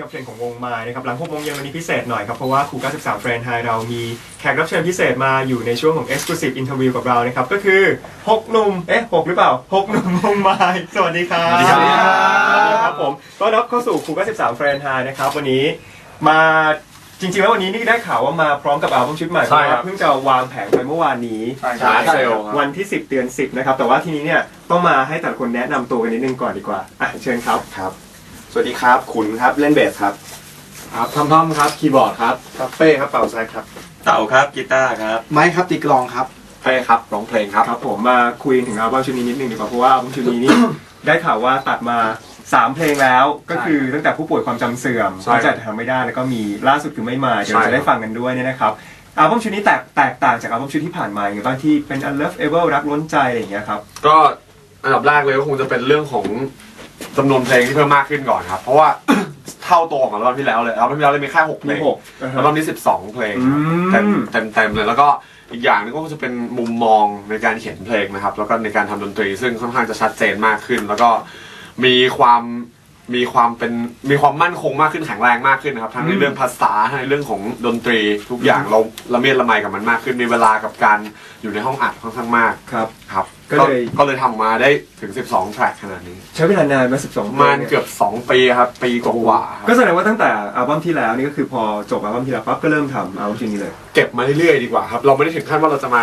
กับเพลงของวงมานะครับหลัง6โมงเย็นวันนี้พิเศษหน่อยครับ เพราะว่าครู93เฟรนไทยเรามีแขกรับเชิญพิเศษมาอยู่ในช่วงของ Exclusive Interview กับเรานะครับ ก็คือ 6 หนุ่ม เอ๊ะ 6 หรือเปล่า 6 หนุ่มวงมาสวัสดีครับ สวัสดีครับ ครับผมต้อนรับเข้าสู่ครู93เฟรนไทยนะครับ วันนี้มาจริงๆ แล้ววันนี้นี่ได้ข่าวว่ามาพร้อมกับอัลบั้มชุดใหม่เพใช่ราะครัว่าบเพิ่งจะวางแผงไปเมื่อวานนี้ชาเซลล์ครับวันที่ 10 เดือน 10 นะครับแต่ว่าทีนี้เนี่ยต้องมาให้แต่ละคนแนะนำตัวกันนิดนึงก่อนดีกว่าอะเชิญครับครับ สวัสดีครับ ขุนครับ เล่นเบสครับ ครับทอมทอมครับ คีย์บอร์ดครับครับเป้ครับเป่าแซกครับ เต่าครับกีตาร์ครับ ไม้ครับตีกลองครับ เป้ครับร้องเพลงครับ ครับ ผมมาคุยถึงอัลบั้มชุดนี้นิดนึงดีกว่า เพราะว่าอัลบั้มชุดนี้นี่ ได้ข่าวว่าตัดมา 3 เพลงแล้ว ก็คือตั้งแต่ผู้ป่วยความจำเสื่อมใช่เข้าใจแต่ทำไม่ได้ แล้วก็มีล่าสุดคือไม่มา เดี๋ยวใช่ จะได้ฟังกันด้วยเนี่ยนะครับ อัลบั้มชุดนี้แตกแตกต่างจากอัลบั้มชุดที่ผ่านมาอย่างไรบ้างที่เป็น unlovable รักล้นใจอะไรอย่างเงี้ยครับ ก็อันดับแรกเลยก็คงจะเป็นเรื่องของ จำนวนเพลงที่เพิ่มมากขึ้นก่อนครับ เพราะว่า เท่าตัวของอัลบั้มที่แล้วเลยอัลบั้มที่แล้วเลยมีแค่หกเพลมีงหกอัลบั้มนี้สิบสองเพลงครับอืมเต็มเต็มเต็มเลยแล้วก็อีกอย่างหนึงก็จะเป็นมุมมองในการเขียนเพลงนะครับ แล้วก็ในการทำดนตรีซึ่งค่อนข้างจะชัดเจนมากขึ้น แล้วก็มีความ มีความเป็นมีความมั่นคงมากขึ้นแข็งแรงมากขึ้นนะครับทั้งในเรื่องภาษาทั้งในเรื่องของดนตรีทุกอย่างเราละเมียดละไมกับมันมากขึ้นมีเวลากับการอยู่ในห้องอัดค่อนข้างมากครับ ครับก็เลย ก็เลยทำมาได้ถึง 12 แทร็กขนาดนี้ใช้เวลานานมา12ประมาณเกือบ 2 ปีครับ ปีกว่าๆครับก็แสดงว่าตั้งแต่อัลบั้มที่แล้วนี่ก็คือพอจบอัลบั้มที่แล้วปั๊บก็เริ่มทำอัลบั้มชุดนี้เลยเก็บมาเรื่อยๆดีกว่าครับ เราไม่ได้ถึงขั้นว่าเราจะมา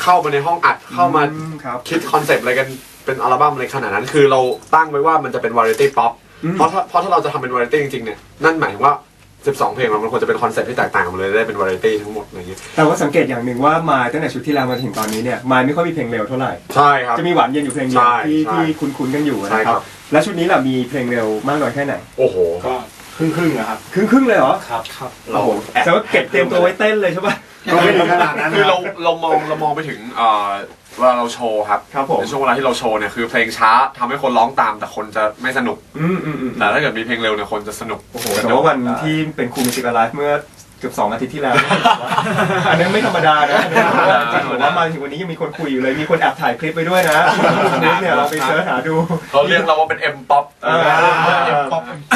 เข้ามาในห้องอัดเข้ามา อืครับ คิดคอนเซปต์อะไรกันเป็นอัลบั้มอะไรขนาดนั้น คือเราตั้งไว้ว่ามันจะเป็นวาไรตี้ป๊อปอืม เพราะถ้าเพราะถ้าเราจะทำเป็นวาไรตี้จริงๆเนี่ยนั่นหมายถึงว่า 12 เพลงมันควรจะเป็นคอนเซปต์ที่แตกต่างกันเลยได้เป็นวาไรตี้ทั้งหมดอะไรอย่างเงี้ยแต่ว่าสังเกตอย่างหนึ่งว่ามาตั้งแต่ชุดที่แล้วมาถึงตอนนี้เนี่ยมาไม่ค่อยมีเพลงเร็วเท่าไหร่ ใช่ครับ จะมีหวานเย็นอยู่เพลงเดียวใช่ที่ใช่ที่คุ้นๆกันอยู่ใช่นะคครัรับ บ และชุดนี้ล่ะมีเพลงเร็วมากน้อยแค่ไหน โอ้โห ก็ครึ่งครึ่งนะครับครึ่งครึ่งๆเลยเหรอครับ ครับ เราแต่ว่าเก็บเตรียมตัวไว้เต้นเลยใช่ปะ ก็ไม่ถึงขนาดนั้นคือเราเรามองเรามองไปถึงเอ่อเวลาเราโชว์ครับครับผม ในช่วงเวลาที่เราโชว์เนี่ยคือเพลงช้าทำให้คนร้องตามแต่คนจะไม่สนุก อืมอืมอืมแต่ถ้าเกิดมีเพลงเร็วเนี่ยคนจะสนุกโอ้โหแต่ว่าวันที่เป็นครูมิวสิกอะไรเมื่อ เกือบสองอาทิตย์ที่แล้ว อันนั้นไม่ธรรมดานะอันนั้นผมว่าจริงๆผมว่ามาถึงวันนี้ยังมีคนคุยอยู่เลย มีคนแอบถ่ายคลิปไปด้วยนะเนี่ยเราไปเสิร์ชหาดู เขาเรียกเราว่าเป็น M pop เออ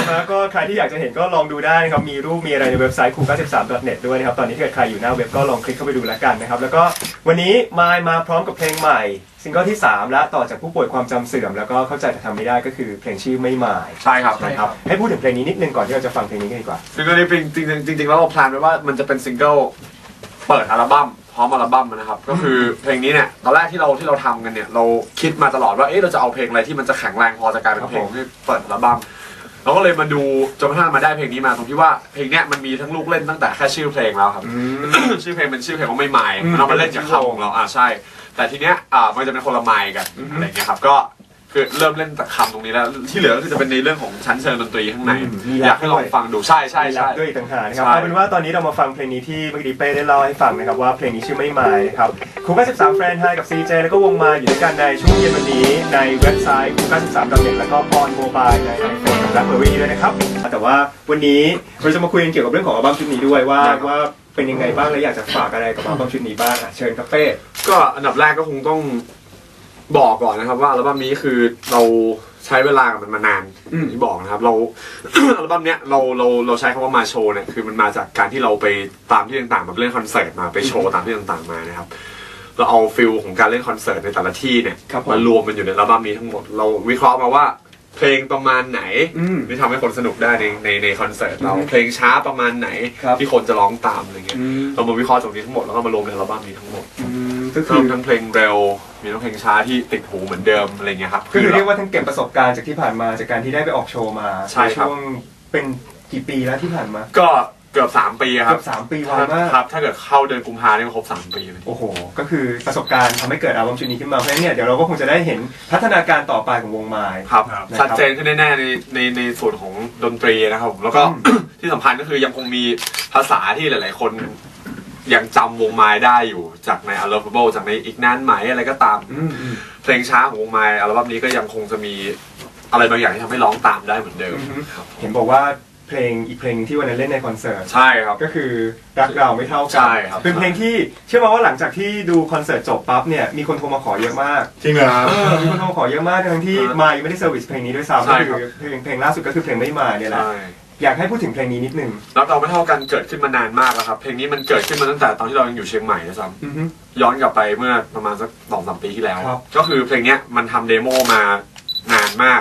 แล้วก็ใครที่อยากจะเห็นก็ลองดูได้นะครับ มีรูปมีอะไรในเว็บไซต์ c 9 3 net ด้วยนะครับ ตอนนี้ถ้าเกิดใครอยู่หน้าเว็บก็ลองคลิกเข้าไปดูแล้วกันนะครับ แล้วก็ วันนี้มายมาพร้อมกับเพลงใหม่ซิงเกิลที่ 3 แล้วต่อจากผู้ป่วยความจำเสื่อม แล้วก็เข้าใจแต่ทำไม่ได้ก็คือเพลงชื่อไม่หมายใช่ครับนะครับ ให้พูดถึงเพลงนี้นิดนึงก่อนที่เราจะฟังเพลงนี้กันดีกว่าซิงเกิลนี้เป็นจริงๆจริงๆแล้วเราแพลนไว้ว่ามันจะเป็นซิงเกิลเปิดอัลบั้มพร้อมอัลบั้มนะครับ ก็คือเพลงนี้เนี่ยตอนแรกที่เราที่เราทำกันเนี่ยเราคิดมาตลอดว่าเอ๊ะเราจะเอาเพลงอะไรที่มันจะแข็งแรงพอจะกลายเป็นเพลงที่เปิดอัลบั้ม เราก็เลยมาดูจนกระทั่งมาได้เพลงนี้มาตรงที่ว่าเพลงเนี้ยมันมีทั้งลูกเล่นตั้งแต่แค่ชื่อเพลงแล้วครับ ชื่อเพลงเป็นชื่อเพลงว่าไม่หมายอืมมันเอามาเล่นจากคำของเราอ่าใช่ แต่ทีเนี้ยอ่ามันจะเป็นคนละไมล์กันอืมอะไรอย่างเงี้ยครับก็คือเริ่มเล่นจากคำตรงนี้แล้ว ที่เหลือก็คือจะเป็นในเรื่องของชั้นเชิงดนตรีข้างในอืมมีอยากให้ลองฟังดูใช่ใช่มีรัใช่บด้วยอีกต่างหากนะครับใช่ เอาเป็นว่าตอนนี้เรามาฟังเพลงนี้ที่เมื่อกี้เป้ได้เล่าให้ฟังนะครับว่าเพลงนี้ชื่อไม่มายนะครับครู93แฟรนไทยกับ CJ แล้วก็วงมาอยู่ด้วยกันในช่วงเย็นวันนี้ในเว็บไซต์ครู93 .net แล้วก็ออนโมบายใน iPhone กับ BlackBerry ด้วยนะครับ แต่ว่าวันนี้เราจะมาคุยกันเกี่ยวกับเรื่องของอัลบั้มชุดนี้ด้วยว่าว่าเป็นยังไงบ้างและอยากจะฝากอะไรกับอัลบั้มชุดนี้บ้างอะเชิญครับเป้ก็อันดับแรกก็คงต้องบอกก่อนนะครับว่าอัลบั้มนี้คือเราใช้เวลากับมันมานานอืมอย่างที่บอกนะครับ เราอัลบั้มเนี้ยเราเราเราใช้คำว่ามาโชว์เนี่ยคือมันมาจากการที่เราไปตามที่ต่างๆมาเล่นคอนเสิร์ตมาไปโชว์ตามที่ต่างๆมานะครับเราเอาฟิลของการเล่นคอนเสิร์ตในแต่ละที่เนี่ยครับผมมารวมมันอยู่ในอัลบั้มนี้ทั้งหมดเราวิเคราะห์มาว่า เพลงประมาณไหนอืม ที่ทำให้คนสนุกได้ในในในคอนเสิร์ตเราอืมเพลงช้าประมาณไหนครับ ที่คนจะร้องตามอะไรเงี้ยอืมเรามาวิเคราะห์ตรงนี้ทั้งหมดแล้วก็มารวมในอัลบั้มนี้ทั้งหมดอืมก็คืรวอมทั้งเพลงเร็ว มีทั้งเพลงช้าที่ติดหูเหมือนเดิมอะไรเงี้ยครับ ก็คือเรียกว่าทั้งเก็บประสบการณ์จากที่ผ่านมาจากการที่ได้ไปออกโชว์มาใช่ครับช่วงเป็นกี่ปีแล้วที่ผ่านมา ก็เกือบสามปีครัเกืบอบสามปีไวมาก ครับ ถ้าเกิดเข้าเดือนกุมภาเนี่ยก็ครบสามปีเลยโอ้โห ก็คือประสบการณ์ทำให้เกิดอัลบั้มชุดนี้ขึ้นมาเพราะฉะนั้นเนี่ยเดี๋ยวเราก็คงจะได้เห็นพัฒนาการต่อไปของวงไม้ ครับนะครับ ชัดเจนขึ้นแน่ๆในในในส่วนของดนตรีนะครับผมแล้วก็ ที่สำคัญก็คือยังคงมีภาษาที่หลาย ๆ คน ยังจำวงไม้ได้อยู่จากใน Unlovable จากในอีกนานไหมอะไรก็ตาม อืมอืมเพลงช้าของวงไม้อัลบั้มนี้ก็ยังคงจะมีอะไรบางอย่างที่ทำให้ร้องตามได้เหมือนเดิมอือฮึครับ เห็นบอกว่า เพลงอีกเพลงที่วันนั้นเล่นในคอนเสิร์ต ใช่ครับ ก็คือรักเราไม่เท่ากัใช่ครับ เป็นเพลงที่เชื่อไหมว่าหลังจากที่ดูคอนเสิร์ตจบปั๊บเนี่ยมีคนโทรมาขอเยอะมากจริงเหรอครับ เออมีคนโทรมาขอเยอะมากทั้งที่ฮะมายังไม่ได้เซอร์วิสเพลงนี้ด้วยซ้ำใช่ก็ครัคืบอเพลงเพลงล่าสุดก็คือเพลงไม่มาเนี่ยแหละใช่อยากให้พูดถึงเพลงนี้นิดนึงแล้วเราไม่เท่ากันเกิดขึ้นมานานมากแล้วครับ เพลงนี้มันเกิดขึ้นมาตั้งแต่ตอนที่เรายังอยู่เชียงใหม่นะซ้อือฮึำย้อนกลับไปเมื่อประมาณสักสองสามปีที่แล้ว ครับ ก็คือเพลงเนี้ยมันทำเดโมมานานมาก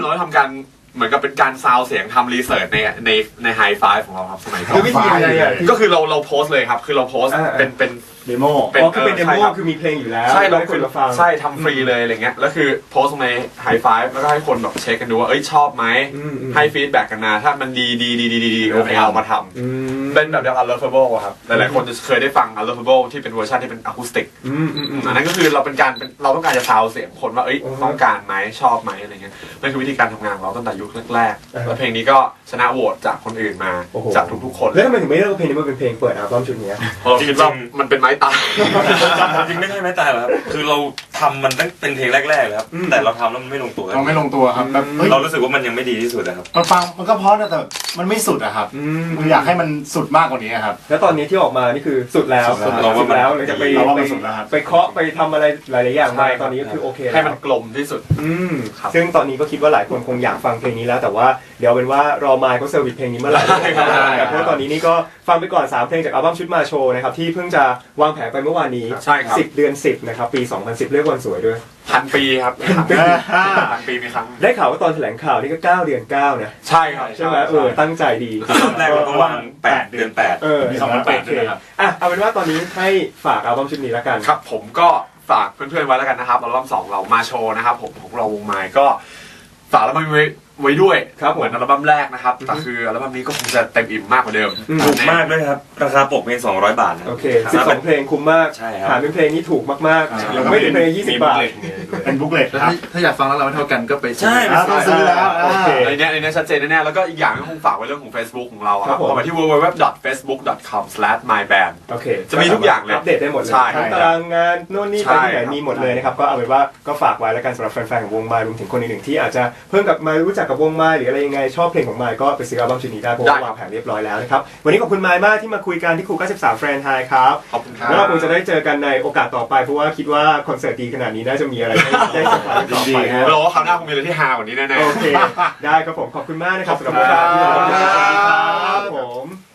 เราได้ทำการ เหมือนกับเป็นการซาวเสียงทำรีเสิร์ชในในในไฮไฟของเราครับสมัยก่อคือนวิธียังไงอะ ก็คือเราเราโพสต์เลยครับ คือเราโพสต์อ่า เป็นเป็น เดโมเป็นอ๋อคือเป็นเดเออใช่โมครับ คือมีเพลงอยู่แล้วใช่เราให้คคืนอมาฟัง ใช่ทำฟรีเลยอะไรเงี้ยแล้วคือโพสต์ลงในไฮไฟแล้วก็ให้คนแบบเช็คกันดูว่าเอ้ยชอบไหมอืมอืม ให้ฟีดแบ็กกันมาถ้ามันดีดีดีดีดีดีโอเคเอามาทำ อืมเป็นแบบเดียว unlovable อะครับ หลายๆคนจะเคยได้ฟัง unlovable ที่เป็นเวอร์ชันที่เป็นอะคูสติกอืมอืมอืม อันนั้นก็คือเราเป็นการเป็นเราต้องการจะซาวเสียงคนว่า เอ้ย อือฮึต้องการไหมชอบไหมอะไรเงี้ยนั่นคือวิธีการทำงานของเราตั้งแต่ยุคแรกอ่าๆฮะแล้วเพลงนี้ก็ชนะโหวตจากคนอื่นมา โอ้โห จากทุกๆคนแล้วทำไมถึงไม่เลือกเพลงนี้มาเป็นเพลงเปิดอัลบั้มชุดเนี้ย เพราะเราคิดว่ามันเป็นไม้ตาย จริงไม่ใช่ไม่ตายหรอกครับคือเราทำมันตั้งเป็นเพลงแรกๆเลยครับอืม แต่เราทำแล้วมันไม่ลงตัวเราไม่ลงตัวครับแบบเฮ้ยเรารู้สึกว่ามันยังไม่ดีที่สุดนะครับ มันฟังมันก็เพราะนะแต่มันไม่สุดอะครับอืมคืออยากให้มันสุดมากกว่านี้อะครับ แล้วตอนนี้ที่ออกมานี่คือสุดแล้วสุดแล้วเราว่าแล้วเลยจะไปเราว่าไปมันสุดแล้วครับ ไปเคาะไปทำอะไรหลายๆอย่างใช่มาครับ ตอนนี้ก็คือโอเคแล้ว ให้มันกลมที่สุด อืมครับ ซึ่งตอนนี้ก็คิดว่าหลายคนคงอยากฟังเพลงนี้แล้ว แต่ว่าเดี๋ยวเป็นว่ารอมายเขาเซอร์วิสเพลงนี้เมื่อไหร่ได้ครับแต่เพราะว่าตอนนี้นี่ก็ฟังไปก่อน 3 เพลงจากอัลบั้มชุดมาโชว์นะครับที่เพิ่งจะวางแผนไปเมื่อวานนี้ ใช่ครับ 10 เดือน 10 นะครับ ปี 2010 เรียกวันสวยด้วย พันปีครับพันปีพันปีมีครั้ง ได้ข่าวว่าตอนแถลงข่าวนี่ก็ 9 เดือน 9 นะ ใช่ครับใช่ไหมเออตั้งใจดีตอนแรกเราก็วางแปดเดือนแปดเออมี2008โอเคด้วยนะครับอะเอาเป็นว่าตอนนี้ให้ฝากอัลบั้มชุดนี้แล้วกันครับ ผมก็ฝากเพื่อนๆไว้แล้วกันนะครับอัลบั้มสองเรามาโชว์นะครับผมของเราวงไม้ก็ฝากอัลบั้มไว้ ไว้ด้วยครับผม เหมือนอัลบั้มแรกนะครับแต่คืออัลบั้มนี้ก็คงจะเต็มอิ่มมากกว่าเดิมอืมถูกมากด้วยครับ ราคาปกเพลง200 บาทนะ โอเคครับ12เพลงคุ้มมากใช่ครับ หาเป็นเพลงนี้ถูกมากอ่าๆไม่ถึงเพลง20บาท เป็นบุ๊กเล็ตแล้วครับถ้าถ้าอยากฟังแล้วเราไม่เท่ากันก็ไปใช่ อ่าต้องซื้อแล้วโอเค ในเนี้ยในเนี้ยชัดเจนแน่ๆแล้วก็อีกอย่างก็คงฝากไว้เรื่องของ Facebook ของเราอะคครัรับบผม เข้าไปที่ www.facebook.com/myband โอเคจะมีทุกอย่างเลยอัปเดตได้หมดเลยใช่ทั้งตารางงานโน่นนี่ใช่ไปที่ไหนครับมีหมดเลยนะครับ ก็เอาเป็นว่าก็ฝากไว้แล้วกันสำหรับแฟนๆของวงไม้รวมถึงคนอื่นๆที่อาจจะเพิ่งกลับมารู้จักกับวงไม้หรืออะไรยังไงชอบเพลงของไม้ก็ไปซื้ออัลบั้มชุดนี้ได้เพราะว่าวางแผนเรียบร้อยแล้วนะครับวันนี้ขอบคุณไม้มากที่มาคุยกันที่ครู93แฟรนไทยครับขอบคุณครับแล้วเราคงจะได้เจอกันในโอกาสต่อไปเพราะว่าคิดว่าคอนเสิร์ตดีขนาดนี้น่าจะมีอะไรให้ได้สัมผัสกันต่อไปนะเราว่าคราวหน้าคงมีอะไรที่ฮากว่านี้แน่ๆโอเคได้ครับผมขอบคุณมากนะครับสำหรับเวลาที่เราได้ครับผม